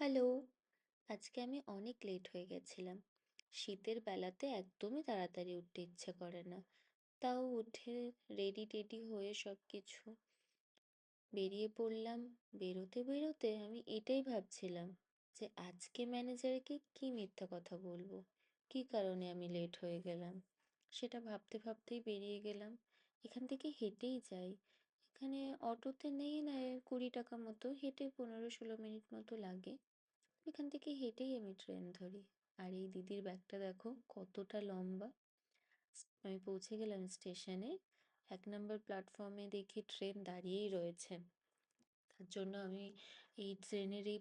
Hello. আজকে আমি অনেক লেট হয়ে গেছিলাম। শীতের বেলাতে একদমই তাড়াতাড়ি উঠতে ইচ্ছে করে না। তাও উঠে রেডি টেডি হয়ে সব কিছু বেরিয়ে পড়লাম। বেরোতে বেরোতে আমি এটাই ভাবছিলাম যে আজকে ম্যানেজারকে কি মিথ্যা কথা বলব? কি কারণে আমি লেট হয়ে গেলাম? সেটা ভাবতে, ভাবতেই বেরিয়ে গেলাম। এখান থেকে হেঁটেই যাই। এখানে অটোতে নেই না কুড়ি টাকা মতো। হেঁটে পনেরো, ষোলো মিনিট মতো লাগে। এখান থেকে হেঁটেই আমি ট্রেন ধরি। আর এই দিদির ব্যাগটা দেখো কতটা লম্বা। আমি পৌঁছে গেলাম স্টেশনে। এক নম্বর প্ল্যাটফর্মে দেখি ট্রেন দাঁড়িয়েই রয়েছে। তার জন্য আমি এই ট্রেনের এই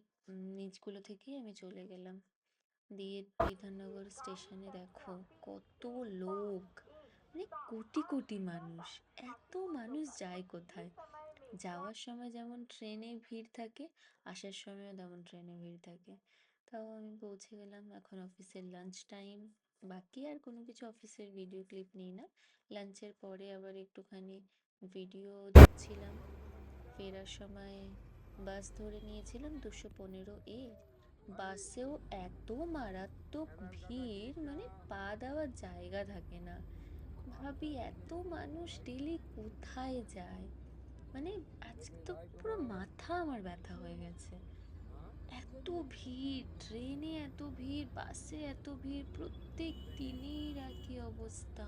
নিচগুলো থেকেই আমি চলে গেলাম। দিয়ে বিধাননগর স্টেশনে দেখো কত লোক। মানে কোটি কোটি মানুষ। এত মানুষ যায় কোথায়? যাওয়ার সময় যেমন ট্রেনে ভিড় থাকে, আসার সময়ও তেমন ট্রেনে ভিড় থাকে। তাও আমি পৌঁছে গেলাম এখন অফিসের লাঞ্চ টাইম বাকি আর কোনো কিছু অফিসের ভিডিও ক্লিপ নিই না। লাঞ্চের পরে আবার একটুখানি ভিডিও দেখছিলাম। ফেরার সময় বাস ধরে নিয়েছিলাম দুশো পনেরো এ বাসেও এত মারাত্মক ভিড় মানে পা দেওয়ার জায়গা থাকে না। ভাবি এত মানুষ ডেলি কোথায় যায়? মানে আজকে তো পুরো মাথা আমার ব্যথা হয়ে গেছে। এত ভিড় ট্রেনে এত ভিড় বাসে এত ভিড়, প্রত্যেক দিনের একই অবস্থা।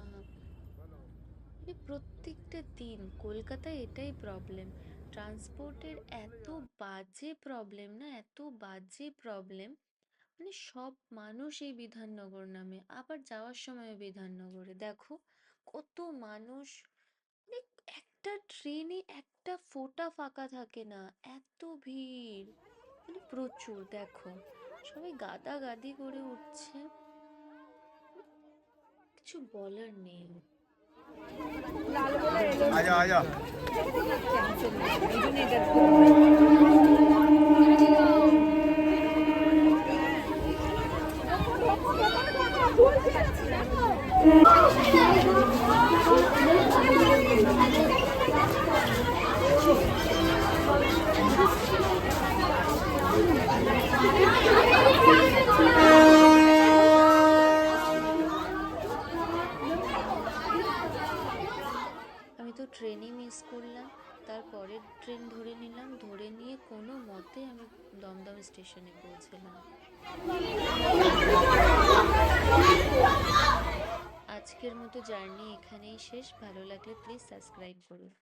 মানে প্রত্যেকটা দিন, কলকাতায় এটাই প্রবলেম ট্রান্সপোর্টের এত বাজে প্রবলেম না, এত বাজে প্রবলেম মানে সব মানুষ এই বিধাননগর নামে, আবার যাওয়ার সময় বিধাননগরে। দেখো, কত মানুষ মানে একটা ট্রেনে একটা ফোটা ফাঁকা থাকে না এত ভিড়। মানে প্রচুর দেখো। সবাই গাদা গাদি করে উঠছে। কিছু বলার নেই। আজা আজা। তো ট্রেনই মিস করলাম। তারপরের ট্রেন ধরে নিলাম। ধরে নিয়ে কোনো মতে আমি দমদম স্টেশনে পৌঁছলাম। আজকের মতো জার্নি এখানেই শেষ। ভালো লাগলে প্লিজ সাবস্ক্রাইব করুন।